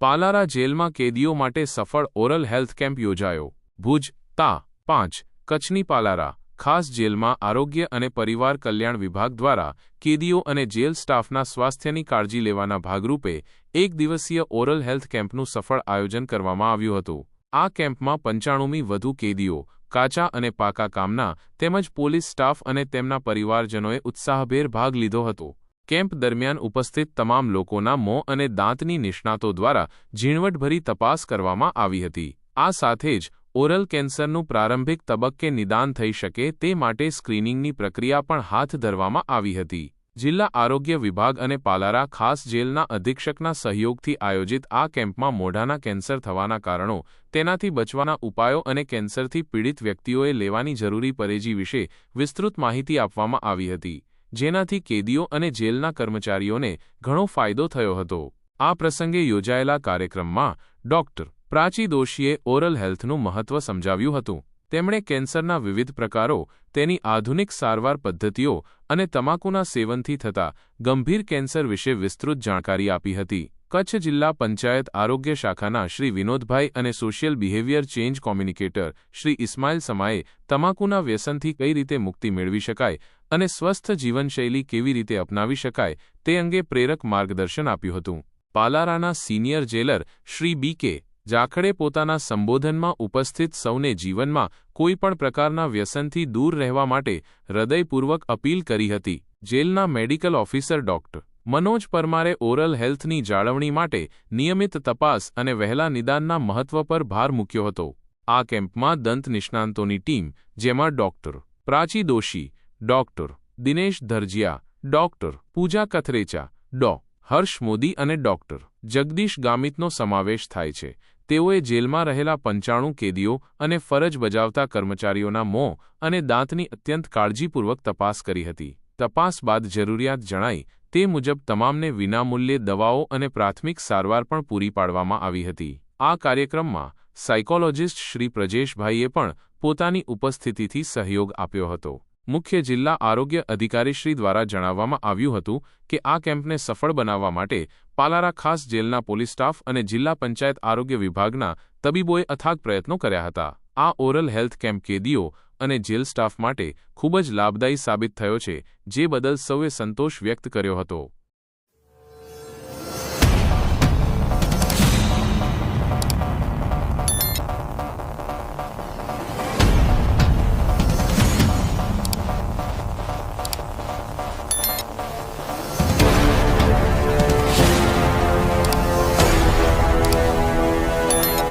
પાલારા જેલમાં કેદીઓ માટે સફળ ઓરલ હેલ્થ કેમ્પ યોજાયો. ભુજ, તા, પાંચ, કચ્છની પાલારા, ખાસ જેલમાં આરોગ્ય અને પરિવાર કલ્યાણ વિભાગ દ્વારા કેદીઓ અને જેલ સ્ટાફના સ્વાસ્થ્યની કાળજી લેવાના ભાગરૂપે એક દિવસીય ઓરલ હેલ્થ કેમ્પનું સફળ આયોજન કરવામાં આવ્યું હતું. આ કેમ્પમાં પંચાણુમી વધુ કેદીઓ, કાચા અને પાકા કામના તેમજ પોલીસ સ્ટાફ અને તેમના પરિવારજનોએ ઉત્સાહભેર ભાગ લીધો હતો. કેમ્પ દરમિયાન ઉપસ્થિત તમામ લોકોના મોં અને દાંતની નિષ્ણાતો દ્વારા ઝીણવટભરી તપાસ કરવામાં આવી હતી. આ સાથે જ ઓરલ કેન્સરનું પ્રારંભિક તબક્કે નિદાન થઈ શકે તે માટે સ્ક્રીનિંગની પ્રક્રિયા પણ હાથ ધરવામાં આવી હતી. જિલ્લા આરોગ્ય વિભાગ અને પાલારા ખાસ જેલના અધિક્ષકના સહયોગથી આયોજિત આ કેમ્પમાં મોઢાના કેન્સર થવાના કારણો, તેનાથી બચવાના ઉપાયો અને કેન્સરથી પીડિત વ્યક્તિઓએ લેવાની જરૂરી પરેજી વિશે વિસ્તૃત માહિતી આપવામાં આવી હતી. જેનાથી કેદીઓ અને જેલના કર્મચારીઓને ઘણો ફાયદો થયો હતો. આ પ્રસંગે યોજાયેલા કાર્યક્રમમાં ડોક્ટર પ્રાચી દોશીએ ઓરલ હેલ્થનું મહત્વ સમજાવ્યું હતું. તેમણે કેન્સરના વિવિધ પ્રકારો, તેની આધુનિક સારવાર પદ્ધતિઓ અને તમાકુના સેવનથી થતા ગંભીર કેન્સર વિશે વિસ્તૃત જાણકારી આપી હતી. કચ્છ જિલ્લા પંચાયત આરોગ્ય શાખાના શ્રી વિનોદભાઈ અને social behaviour change communicator Shri Ismail સમાએ તમાકુના વ્યસનથી કઈ રીતે મુક્તિ મેળવી શકાય અને સ્વસ્થ જીવનશૈલી કેવી રીતે અપનાવી શકાય તે અંગે પ્રેરક માર્ગદર્શન આપ્યું હતું. પાલારાના senior jailer Shri B K જાખડે પોતાના સંબોધનમાં ઉપસ્થિત સૌને જીવનમાં કોઈપણ પ્રકારના વ્યસનથી દૂર રહેવા માટે હૃદયપૂર્વક અપીલ કરી હતી. જેલના મેડિકલ ઓફિસર ડોક્ટર મનોજ પરમારે ઓરલ હેલ્થની જાળવણી માટે નિયમિત તપાસ અને વહેલા નિદાનના મહત્વ પર ભાર મૂક્યો હતો. આ કેમ્પમાં દંત નિષ્ણાંતોની ટીમ, જેમાં doctor, Prachi Doshi, doctor, Dinesh Dharajiya, doctor, Pooja Kathrecha, ડો, હર્ષ મોદી અને ડોક્ટર, જગદીશ ગામિતનો સમાવેશ થાય છે. તેઓએ જેલમાં રહેલા પંચાણું કેદીઓ અને ફરજ બજાવતા કર્મચારીઓના મોં અને દાંતની અત્યંત કાળજીપૂર્વક તપાસ કરી હતી. તપાસ બાદ જરૂરિયાત જણાઈ તે મુજબ તમામને વિનામૂલ્યે દવાઓ અને પ્રાથમિક સારવાર પણ પૂરી પાડવામાં આવી હતી. આ કાર્યક્રમમાં સાયકોલોજિસ્ટ શ્રી પ્રજેશભાઈએ પણ પોતાની ઉપસ્થિતિથી સહયોગ આપ્યો હતો. મુખ્ય જિલ્લા આરોગ્ય અધિકારીશ્રી દ્વારા જણાવવામાં આવ્યું હતું કે આ કેમ્પને સફળ બનાવવા માટે પાલારા ખાસ જેલના પોલીસ સ્ટાફ અને જિલ્લા પંચાયત આરોગ્ય વિભાગના તબીબોએ અથાગ પ્રયત્નો કર્યા હતા. આ ઓરલ હેલ્થ કેમ્પ કેદીઓ અને જેલ સ્ટાફ માટે ખૂબ જ લાભદાયી સાબિત થયો છે, જે બદલ સૌએ સંતોષ વ્યક્ત કર્યો હતો.